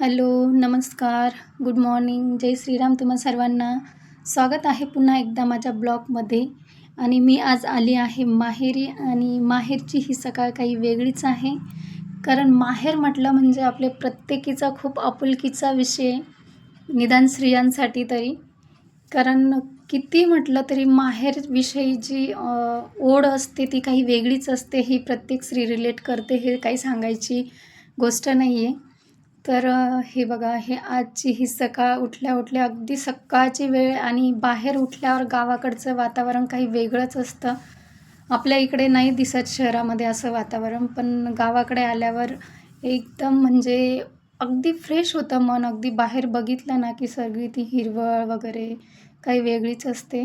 Hello नमस्कार. Good morning. जय श्रीराम तुम्हा सर्वांना. स्वागत आहे पुन्हा एकदा माझ्या ब्लॉगमध्ये. आणि मी आज आली आहे माहेरी आणि माहेरची ही सकाळ काही वेगळीच आहे. कारण माहेर म्हटलं म्हणजे आपले प्रत्येकीचा खूप आपुलकीचा विषय. निदान स्त्रियांसाठी तरी. कारण किती म्हटलं तरी माहेरविषयी जी ओढ असते ती काही वेगळीच असते. ही प्रत्येक स्त्री रिलेट करते हे काही सांगायची गोष्ट नाही आहे तर हे बघा हे आजची ही सकाळ उठल्या उठल्या अगदी सकाळची वेळ आणि बाहेर उठल्यावर गावाकडचं वातावरण काही वेगळंच असतं. आपल्या इकडे नाही दिसत शहरामध्ये असं वातावरण पण गावाकडे आल्यावर एकदम म्हणजे अगदी फ्रेश होतं मन. अगदी बाहेर बघितलं ना की सगळी ती हिरवळ वगैरे काही वेगळीच असते.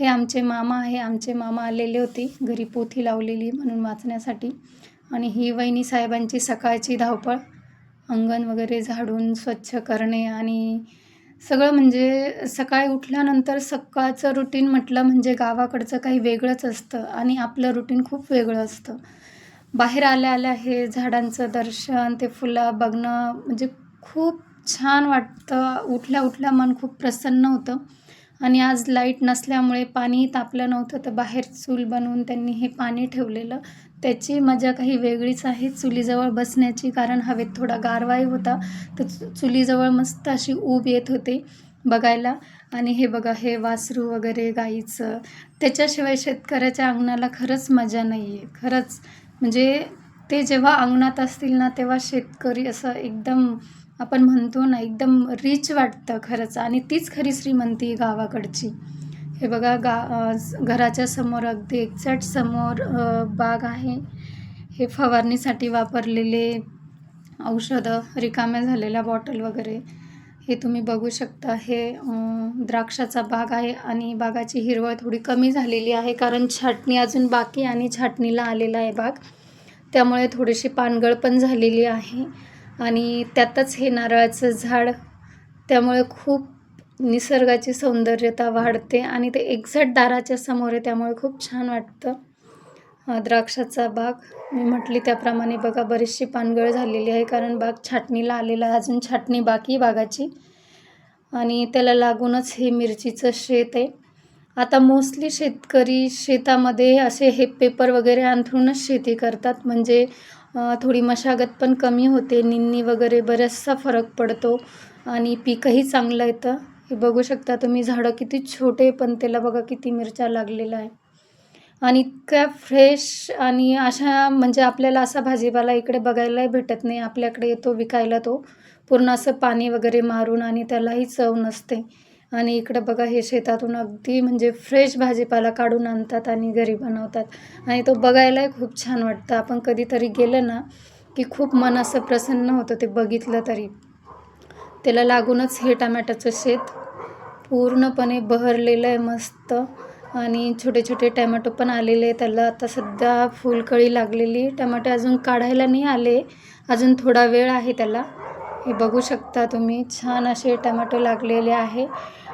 हे आमचे मामा आहे. आमचे मामा आलेले होते. घरी पोथी लावलेली म्हणून वाचण्यासाठी. आणि ही वहिनी साहेबांची सकाळची धावपळ. अंगण वगैरे झाडून स्वच्छ करणे आणि सगळं म्हणजे सकाळी उठल्यानंतर सकाळचं रुटीन म्हटलं म्हणजे गावाकडचं काही वेगळंच असतं आणि आपलं रुटीन खूप वेगळं असतं. बाहेर आल्या आल्या हे झाडांचं दर्शन ते फुलं बघणं म्हणजे खूप छान वाटतं. उठल्या उठल्या मन खूप प्रसन्न होतं. आणि आज लाइट नसल्यामुळे पाणी तापलं नव्हतं तर बाहेर चूल बनवून त्यांनी हे पाणी ठेवलेलं. त्याची मजा काही वेगळीच आहे. चुलीजवळ बसण्याची कारण हवेत थोडा गारवाही होता. तर चु- चुलीजवळ मस्त अशी ऊब येत होते बघायला. आणि हे बघा हे वासरू वगैरे गाईचं. त्याच्याशिवाय शेतकऱ्याच्या अंगणाला खरंच मजा नाही आहे खरंच म्हणजे ते जेव्हा अंगणात असतील ना तेव्हा शेतकरी असं एकदम आपण म्हणतो ना एकदम रिच वाटतं खरंच. आणि तीच खरी श्रीमंती आहे गावाकडची. हे बघा गा घराच्या समोर अगदी एक्झॅक्ट समोर बाग आहे. हे फवारणीसाठी वापरलेले औषधं रिकाम्या झालेल्या बॉटल वगैरे हे तुम्ही बघू शकता. हे द्राक्षाचा बाग आहे आणि बागाची हिरवळ थोडी कमी झालेली आहे कारण छाटणी अजून बाकी आणि छाटणीला आलेला आहे बाग. त्यामुळे थोडीशी पानगळ पण झालेली आहे आणि त्यातच हे नारळाचं झाड त्यामुळे खूप निसर्गाची सौंदर्यता वाढते आणि ते एक्झॅक्ट दाराच्या समोर आहे त्यामुळे खूप छान वाटतं. द्राक्षाचा बाग. मी म्हटली त्याप्रमाणे बघा बरीचशी पानगळ झालेली आहे कारण बाग छाटणीला आलेला आहे अजून छाटणी बाकी बागाची. आणि त्याला लागूनच हे मिरचीचं शेत आहे. आता मोस्टली शेतकरी शेतामध्ये असे हे पेपर वगैरे अंथरूनच शेती करतात. म्हणजे थोडी मशागत पण कमी होते निन्नी वगैरे बराचसा फरक पडतो आणि पीकही चांगलं येतं. हे बघू शकता तुम्ही झाडं किती छोटे पण त्याला बघा किती मिरच्या लागलेला आहे आणि इतक्या फ्रेश आणि अशा म्हणजे आपल्याला असा भाजीपाला इकडे बघायलाही भेटत नाही. आपल्याकडे येतो विकायला तो. पूर्ण असं पाणी वगैरे मारून आणि त्यालाही चव नसते. आणि इकडं बघा हे शेतातून अगदी म्हणजे फ्रेश भाजीपाला काढून आणतात आणि घरी बनवतात. आणि तो बघायलाही खूप छान वाटतं. आपण कधीतरी गेलं ना की खूप मन असं प्रसन्न होतं ते बघितलं तरी. त्याला लागूनच हे टमॅटोचं शेत पूर्णपणे बहरलेलं आहे मस्त. आणि छोटे छोटे टॅमॅटो पण आलेले आहे त्याला आता सध्या फुलकळी लागलेली. आहे टमाटे अजून काढायला नाही आले. अजून थोडा वेळ आहे त्याला. हे बघू शकता तुम्ही. छान असे टमॅटो लागलेले आहे.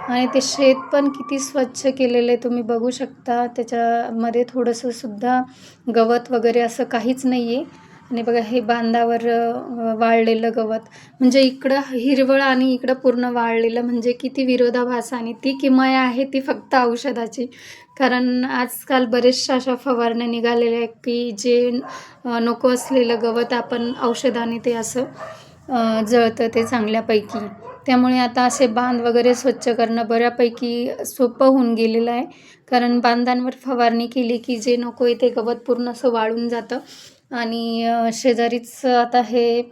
आणि ते शेत पण किती स्वच्छ केलेलं आहे. तुम्ही बघू शकता. त्याच्यामध्ये थोडंसं सुद्धा गवत वगैरे असं काहीच नाही आहे आणि बघा हे बांधावर वाळलेलं गवत. म्हणजे इकडं हिरवळ आणि इकडं पूर्ण वाळलेलं म्हणजे किती विरोधाभास आणि ती किमया आहे ती फक्त औषधाची. कारण आजकाल बरेचशा अशा फवारण्या निघालेल्या आहेत की जे नको असलेलं गवत आपण औषधाने ते असं जळतं ते चांगल्यापैकी. त्यामुळे आता असे बांध वगैरे स्वच्छ करणं बऱ्यापैकी सोपं होऊन गेलेलं आहे. कारण बांधांवर फवारणी केली की जे नको आहे ते गवत पूर्ण असं वाळून जातं. आणि शेजारीच आता हे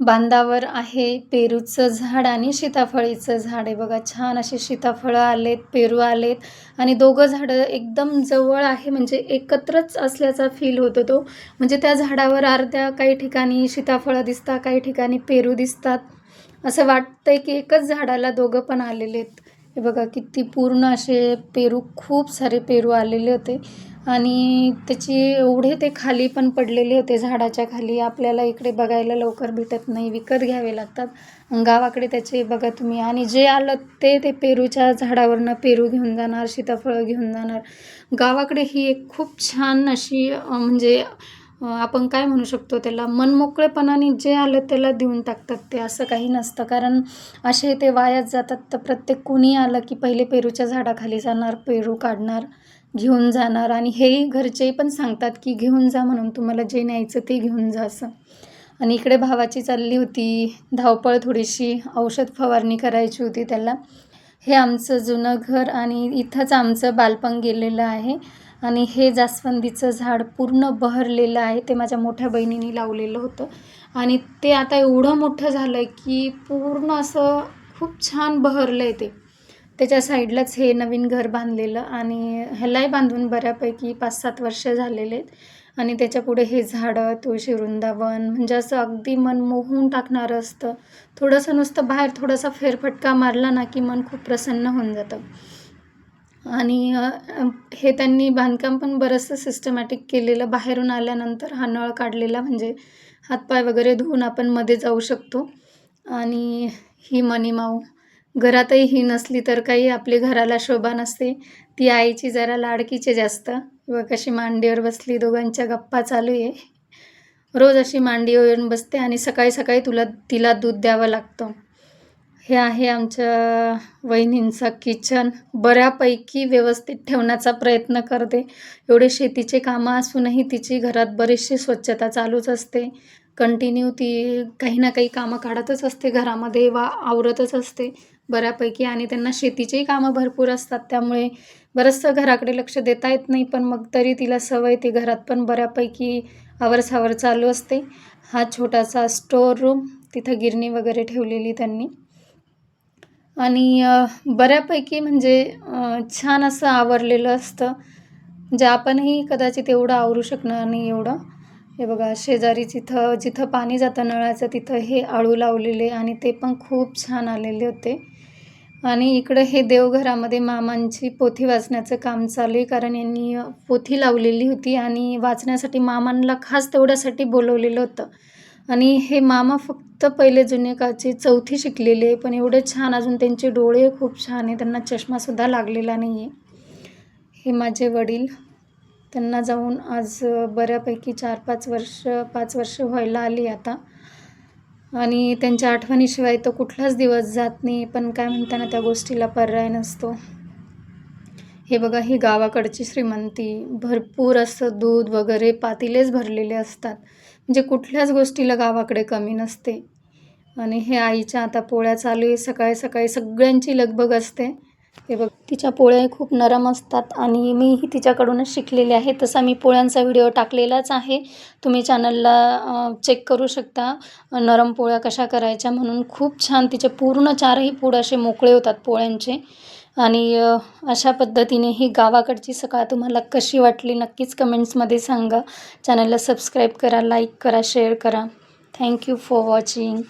बांधावर आहे पेरूचं झाड आणि सीताफळीचं झाड आहे. बघा छान असे सीताफळं आलेत पेरू आलेत आणि दोघं झाडं एकदम जवळ आहे. म्हणजे एकत्रच असल्याचा फील होतो तो. म्हणजे त्या झाडावर अर्ध्या काही ठिकाणी सीताफळं दिसतात काही ठिकाणी पेरू दिसतात. असं वाटतंय की एकच झाडाला दोघं पण आलेले आहेत. हे बघा किती पूर्ण असे पेरू खूप सारे पेरू आलेले होते. आणि त्याची एवढे ते खाली पण पडलेले होते झाडाच्या खाली. आपल्याला इकडे बघायला लवकर भेटत नाही. विकत घ्यावे लागतात. गावाकडे त्याचे बघा तुम्ही. आणि जे आलं ते ते पेरूच्या झाडावरनं पेरू घेऊन जाणार सीताफळं घेऊन जाणार. गावाकडे ही एक खूप छान अशी म्हणजे आपण काय म्हणू शकतो त्याला? मनमोकळेपणाने जे आलं त्याला देऊन टाकतात. ते असं काही नसतं. कारण असे ते वायात जातात. तर प्रत्येक कुणी आलं की पहिले पेरूच्या झाडाखाली जाणार पेरू काढणार. घेऊन जाणार आणि हेही घरचेही पण सांगतात की घेऊन जा म्हणून तुम्हाला जे न्यायचं ते घेऊन जा असं. आणि इकडे भावाची चालली होती. धावपळ थोडीशी औषध फवारणी करायची होती त्याला. हे आमचं जुनं घर आणि इथंच आमचं बालपण गेलेलं आहे. आणि हे जास्वंदीचं झाड पूर्ण बहरलेलं आहे. ते माझ्या मोठ्या बहिणीने लावलेलं होतं. आणि ते आता एवढं मोठं झालं आहे की पूर्ण असं खूप छान बहरलं आहे ते. त्याच्या साईडलाच हे नवीन घर बांधलेलं आणि ह्यालाही बांधून बऱ्यापैकी पाच सात वर्ष झालेले आहेत. आणि त्याच्यापुढे हे झाडं तुळशी वृंदावन म्हणजे असं अगदी मन मोहून टाकणारं असतं. थोडंसं नुसतं बाहेर थोडासा फेरफटका मारला ना की मन खूप प्रसन्न होऊन जातं. आणि हे त्यांनी बांधकाम पण बरंचसं सिस्टमॅटिक केलेलं. बाहेरून आल्यानंतर हा नळ काढलेला म्हणजे हातपाय वगैरे धुवून आपण मध्ये जाऊ शकतो. आणि ही मनीमाऊ घरातही ही नसली तर काही आपली घराला शोभा नसते. ती आईची जरा लाडकीचे जास्त. व कशी मांडीवर बसली दोघांच्या गप्पा चालू आहे. रोज अशी मांडीवर येऊन बसते आणि सकाळी सकाळी तुला तिला दूध द्यावं लागतं. हे आहे आमच्या वहिनींचं किचन. बऱ्यापैकी व्यवस्थित ठेवण्याचा प्रयत्न करते. एवढे शेतीचे कामं असूनही तिची घरात बरीचशी स्वच्छता चालूच असते. कंटिन्यू ती काही ना काही कामं काढतच असते. घरामध्ये वा आवरतच असते. बऱ्यापैकी आणि त्यांना शेतीचेही कामं भरपूर असतात त्यामुळे बरंचसं घराकडे लक्ष देता येत नाही पण मग तरी तिला सवय ती घरात पण बऱ्यापैकी आवरसावर चालू असते. हा छोटासा स्टोअर रूम तिथं गिरणी वगैरे ठेवलेली त्यांनी. आणि बऱ्यापैकी म्हणजे छान असं आवरलेलं असतं. म्हणजे आपणही कदाचित एवढं आवरू शकणार नाही एवढं. हे बघा शेजारी जिथं जिथं पाणी जातं नळाचं तिथं हे आळू लावलेले आणि ते पण खूप छान आलेले होते. आणि इकडं हे देवघरामध्ये मामांची पोथी वाचण्याचं काम चालू आहे कारण यांनी पोथी लावलेली होती आणि वाचण्यासाठी मामांना खास तेवढ्यासाठी बोलवलेलं होतं. आणि हे मामा फक्त पहिले जुने काळचे चौथी शिकलेले आहे पण एवढे छान अजून त्यांचे डोळे खूप छान आहे त्यांना चष्मासुद्धा लागलेला नाही आहे हे माझे वडील. त्यांना जाऊन आज बऱ्यापैकी चार पाच वर्ष पाच वर्ष व्हायला आली आता. आणि त्यांच्या आठवणीशिवाय तर कुठलाच दिवस जात नाही. पण काय म्हणताना त्या गोष्टीला पर्याय नसतो. हे बघा ही गावाकडची श्रीमंती. भरपूर असं दूध वगैरे पातिलेच भरलेले असतात. म्हणजे कुठल्याच गोष्टीला गावाकडे कमी नसते. आणि हे आईच्या आता पोळ्या चालू आहे. सकाळी सकाळी सगळ्यांची लगबग असते. हे बघ तिच्या पोळ्या खूप नरम असतात आणि मीही तिच्याकडूनच शिकलेले आहे. तसा मी पोळ्यांचा व्हिडिओ टाकलेलाच आहे. तुम्ही चॅनलला चेक करू शकता. नरम पोळ्या कशा करायच्या म्हणून खूप छान तिचे पूर्ण चारही पूड असे मोकळे होतात पोळ्यांचे. आणि अशा पद्धतीने ही गावाकडची सकाळ तुम्हाला कशी वाटली नक्कीच कमेंट्समध्ये सांगा. चॅनलला सबस्क्राईब करा लाईक करा शेअर करा. Thank you for watching.